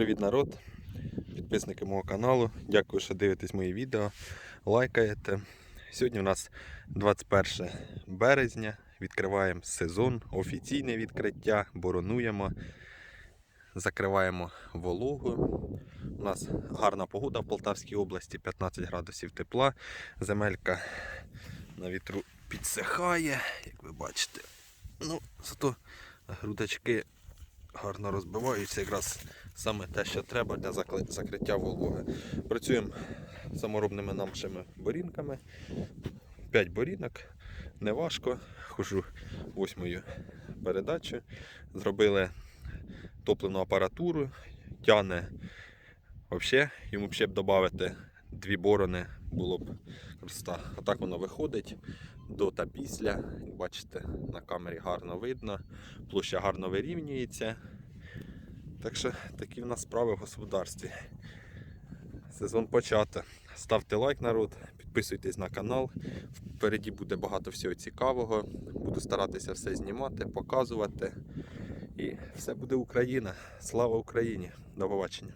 привіт, народ! Підписники мого каналу. Дякую, що дивитесь мої відео, лайкаєте. Сьогодні у нас 21 березня. Відкриваємо сезон, офіційне відкриття, боронуємо, закриваємо вологу. У нас гарна погода в Полтавській області, 15 градусів тепла. Земелька на вітру підсихає, як ви бачите. Ну, зато грудочки гарно розбиваються, якраз саме те, що треба для закриття вологи. Працюємо саморобними нашими борінками. 5 борінок, неважко. Хожу восьмою передачею. Зробили топливну апаратуру, тяне взагалі, йому ще б додати дві борони, було б красота. Отак воно виходить до та після. Бачите, на камері гарно видно, площа гарно вирівнюється. Так що такі в нас справи в господарстві. Сезон почато. Ставте лайк, народ, підписуйтесь на канал. Впереді буде багато всього цікавого. Буду старатися все знімати, показувати. І все буде Україна. Слава Україні! До побачення!